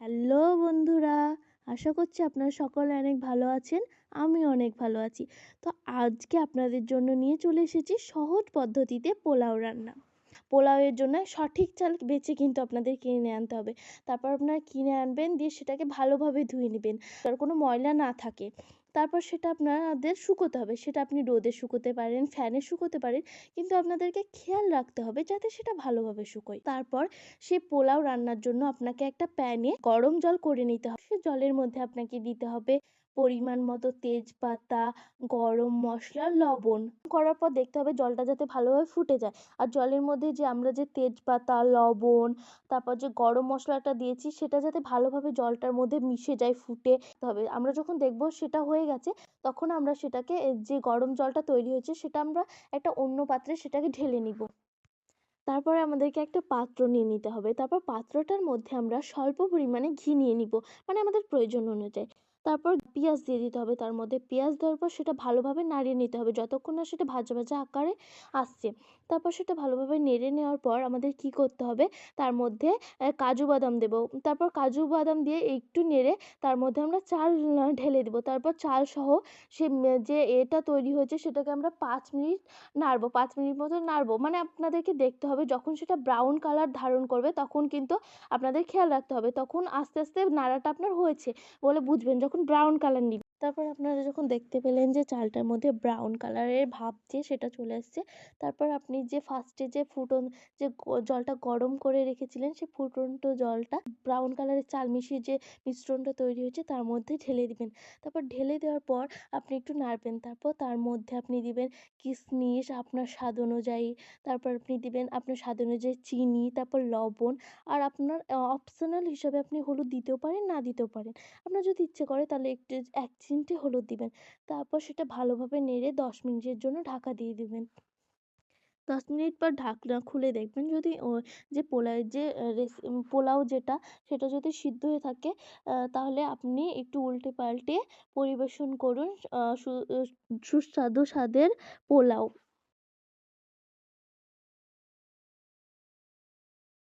Hello বন্ধুরা, আশা করছি আপনারা সকলে অনেক ভালো আছেন আমি অনেক ভালো আছি। তো আজকে আপনাদের জন্য নিয়ে চলে এসেছি সহজ পদ্ধতিতে পোলাও রান্না। পোলাওয়ের জন্য সঠিক চাল বেছে কিন্তু আপনাদের কিনে আনতে হবে। তারপর আপনারা কিনে আনবেন, দিয়ে সেটাকে ভালোভাবে ধুয়ে নেবেন। তার কোনো ময়লা না থাকে। তারপর সেটা আপনাদের শুকোতে হবে। সেটা আপনি রোদে শুকোতে পারেন, ফ্যানে শুকোতে পারেন, কিন্তু আপনাদেরকে খেয়াল রাখতে হবে যাতে সেটা ভালোভাবে শুকোয়। তারপর সে পোলাও রান্নার জন্য আপনাকে একটা প্যানে গরম জল করে নিতে হবে। সে জলের মধ্যে আপনাকে দিতে হবে পরিমাণ মতো তেজপাতা, গরম মশলা, লবণ। করার পর দেখতে হবে জলটা যাতে ভালোভাবে ফুটে যায়। আর জলের মধ্যে যে আমরা যে তেজপাতা, লবণ, তারপর যে গরম মশলাটা দিয়েছি, সেটা যাতে ভালোভাবে জলটার মধ্যে মিশে যায়, ফুটে। হবে আমরা যখন দেখব সেটা হয়ে গেছে, তখন আমরা সেটাকে যে গরম জলটা তৈরি হয়েছে সেটা আমরা একটা অন্য পাত্রে সেটাকে ঢেলে নিব। তারপরে আমাদেরকে একটা পাত্র নিয়ে নিতে হবে। তারপর পাত্রটার মধ্যে আমরা স্বল্প পরিমাণে ঘি নিয়ে নিব। মানে আমাদের প্রয়োজন অনুযায়ী। তারপর পেঁয়াজ দিয়ে দিতে হবে। তার মধ্যে পেঁয়াজ দেওয়ার পর সেটা ভালোভাবে নাড়িয়ে নিতে হবে। যতক্ষণ না সেটা ভাজা ভাজা আকারে আসছে। তারপর সেটা ভালোভাবে নেড়ে নেওয়ার পর আমাদের কি করতে হবে? তার মধ্যে কাজু বাদাম দেবো। তারপর কাজু বাদাম দিয়ে একটু নেড়ে তার মধ্যে আমরা চাল ঢেলে দেবো। তারপর চাল সহ সে যে এটা তৈরি হয়েছে সেটাকে আমরা পাঁচ মিনিট নাড়বো। পাঁচ মিনিট মতো নাড়বো। মানে আপনাদেরকে দেখতে হবে যখন সেটা ব্রাউন কালার ধারণ করবে তখন কিন্তু আপনাদের খেয়াল রাখতে হবে। তখন আস্তে আস্তে নাড়াটা আপনার হয়েছে বলে বুঝবেন। যখন ব্রাউন কালার নিবে তারপর আপনারা যখন দেখতে পেলেন যে চালটার মধ্যে ব্রাউন কালারের ভাব যে সেটা চলে আসছে, তারপর আপনি যে ফার্স্টে যে ফুটন, যে জলটা গরম করে রেখেছিলেন সেই ফুটন্ত জলটা ব্রাউন কালারের চাল মিশিয়ে যে মিশ্রণটা তৈরি হয়েছে তার মধ্যে ঢেলে দিবেন। তারপর ঢেলে দেওয়ার পর আপনি একটু নাড়বেন, তারপর তার মধ্যে আপনি দিবেন কিশমিশ আপনার স্বাদ অনুযায়ী, তারপর আপনি দিবেন আপনার স্বাদ অনুযায়ী চিনি, তারপর লবণ আর আপনার অপশনাল হিসাবে আপনি হলুদ দিতেও পারেন, না দিতেও পারেন। আপনার যদি ইচ্ছে করে তাহলে একটু এক চিমটে হলুদ দিবেন। তারপর সেটা ভালোভাবে নেড়ে দশ মিনিটের জন্য ঢাকা দিয়ে দিবেন। দশ মিনিট পর ঢাকনা খুলে দেখবেন যদি যে পোলাওয়ের যে পোলাও যেটা, সেটা যদি সিদ্ধ হয়ে থাকে তাহলে আপনি একটু উল্টে পাল্টে পরিবেশন করুন সুস্বাদু স্বাদের পোলাও।